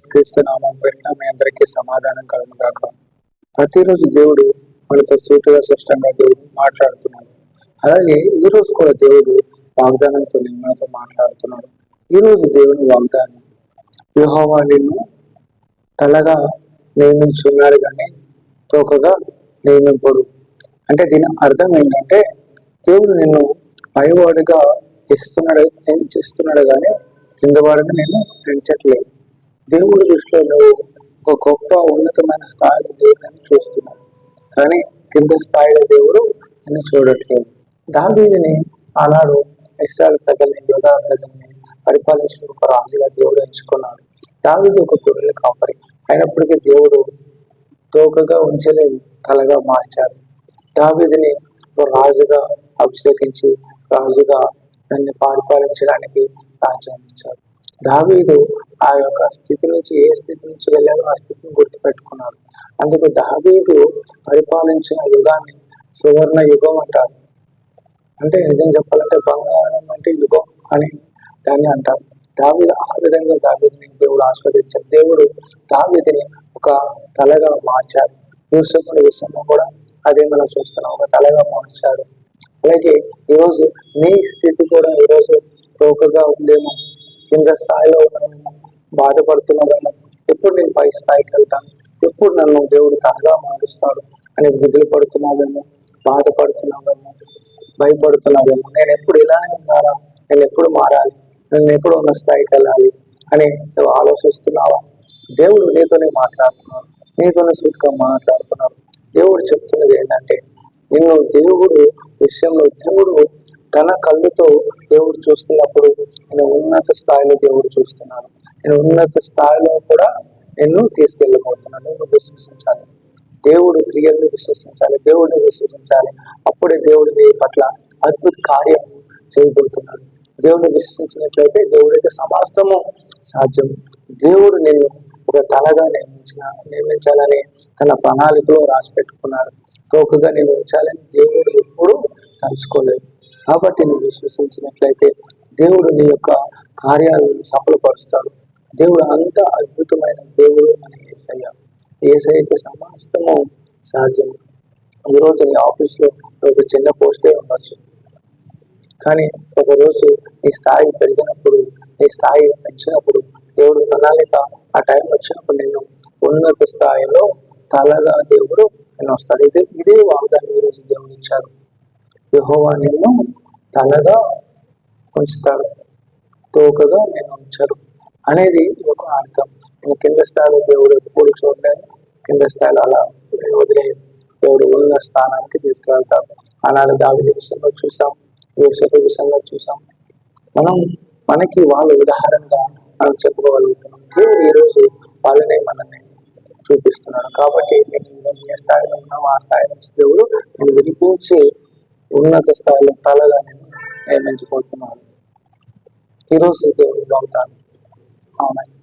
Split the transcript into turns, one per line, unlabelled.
యేసుక్రీస్తు నామం పేరిట మీ అందరికీ సమాధానం కలుగు కాక ప్రతిరోజు దేవుడు మనతో సూటిగా స్పష్టంగా దేవుడు మాట్లాడుతున్నాడు. అలాగే ఈ రోజు కూడా దేవుడు వాగ్దానంతో మనతో మాట్లాడుతున్నాడు. ఈ రోజు దేవుని వాగ్దానం యెహోవా నిన్ను తలగా నియమించున్నాడు కానీ తోకగా నియమింపడు. అంటే దీని అర్థం ఏంటంటే దేవుడు నిన్ను పైవాడుగా ఇస్తున్నాడు చేస్తున్నాడు కానీ కిందవాడుగా నేను పెంచట్లేదు దేవుడి దృష్టిలో నువ్వు ఒక గొప్ప ఉన్నతమైన స్థాయిలో దేవుడిని చూస్తున్నావు. కానీ కింద స్థాయిలో దేవుడు నిన్ను చూడట్లేదు. దావీదిని ఆనాడు ఇస్రాయల్ ప్రజల్ని యోధా ప్రజల్ని పరిపాలించిన ఒక రాజుగా దేవుడు ఎంచుకున్నాడు. దావీది ఒక గొర్రెల కాపరి. అయినప్పటికీ దేవుడు తోకగా ఉంచలేని తలగా మార్చాడు. దావీదిని ఒక రాజుగా అభిషేకించి రాజుగా దాన్ని పరిపాలించడానికి రాజ్యాన్ని ఇచ్చాడు. దావీదు ఆ యొక్క స్థితి నుంచి ఏ స్థితి నుంచి వెళ్ళాలో ఆ స్థితిని గుర్తుపెట్టుకున్నాడు. అందుకు దావీదు పరిపాలించిన యుగాన్ని సువర్ణ యుగం అంటారు. అంటే నిజం చెప్పాలంటే బంగారం అంటే యుగం అని దాన్ని అంటారు. దావీదు ఆ విధంగా దావీదిని దేవుడు ఆస్వాదించాడు. దేవుడు దావీదిని ఒక తలగా మార్చాడు. యూసఫుడి విషయంలో కూడా అదే మనం చూస్తున్నాం. ఒక తలగా మార్చాడు. అలాగే ఈరోజు నీ స్థితి కూడా ఈరోజు తోకగా ఉందేమో కింద స్థాయిలో ఉన్నామేమో బాధపడుతున్నామేమో ఎప్పుడు నేను పై స్థాయికి వెళ్తాను? ఎప్పుడు నన్ను దేవుడు తనగా మారుస్తాడు? అని దిగులు పడుతున్నావేమో బాధపడుతున్నావేమో భయపడుతున్నావేమో నేను ఎప్పుడు ఇలానే ఉండాలా? నేను ఎప్పుడు మారాలి? నేను ఎప్పుడు ఉన్న స్థాయికి వెళ్ళాలి? అని నువ్వు ఆలోచిస్తున్నావా? దేవుడు నీతోనే మాట్లాడుతున్నాడు. నీతోనే సూటిగా మాట్లాడుతున్నాడు. దేవుడు చెప్తున్నది ఏంటంటే నిన్ను దేవుడు విషయంలో దేవుడు తన కళ్ళుతో దేవుడు చూస్తున్నప్పుడు నేను ఉన్నత స్థాయిలో దేవుడు చూస్తున్నాను. నేను ఉన్నత స్థాయిలో కూడా నేను తీసుకెళ్ళబోతున్నాను. నేను విశ్వసించాలి. దేవుడు క్రియల్ని విశ్వసించాలి. దేవుడిని విశ్వసించాలి. అప్పుడే దేవుడు నీ పట్ల అద్భుత కార్యం చేయబోతున్నాడు. దేవుడిని విశ్వసించినట్లయితే దేవుడికి సమస్తము సాధ్యం. దేవుడు నిన్ను ఒక తలగా నియమించిన నియమించాలని తన ప్రణాళికలో రాసి పెట్టుకున్నాడు తోకగా నేను ఉంచాలని దేవుడు ఎప్పుడూ తలుచుకోలేదు. కాబట్టి నువ్వు విశ్వసించినట్లయితే దేవుడు నీ యొక్క కార్యాలను సఫలపరుస్తాడు. దేవుడు అంత అద్భుతమైన దేవుడు మన ఏసయ్య. ఏసయ్యకు సమస్తము సాధ్యం ఈరోజు నీ ఆఫీస్లో ఒక చిన్న పోస్టే ఉండొచ్చు. కానీ ఒకరోజు నీ స్థాయి పెరిగినప్పుడు నీ స్థాయి పెంచినప్పుడు దేవుడు ప్రణాళిక ఆ టైం వచ్చినప్పుడు నేను ఉన్నత స్థాయిలో తలగా దేవుడు నేను వస్తాడు ఇదే ఇదే వాగ్దానం ఈరోజు దేవుడు ఇచ్చారు యహోవా నిన్ను తలగా ఉంచుతాడు తోకగా నేను ఉంచరు. అనేది ఒక అర్థం. నేను కింద స్థాయిలో దేవుడు ఎప్పుడు చూడలేదు. కింద స్థాయిలో అలా వదిలే దేవుడు ఉన్న స్థానానికి తీసుకెళ్తాడు ఆనాడు దావిది విషయంలో చూసాం. యోసేపు విషయంలో చూసాం. మనం మనకి వాళ్ళు ఉదాహరణగా మనం చెప్పుకోగలుగుతున్నాం దేవుడు ఈరోజు వాళ్ళనే మనల్ని చూపిస్తున్నాడు. కాబట్టి నేను ఈరోజు ఏ స్థాయిలో ఉన్నామో ఆ స్థాయి నుంచి దేవుడు నేను విడిపించి ఉన్నత స్థాయిలో తలగా నేను నియమించిపోతున్నాను ఈరోజు దేవుడు అవుతాను అవునండి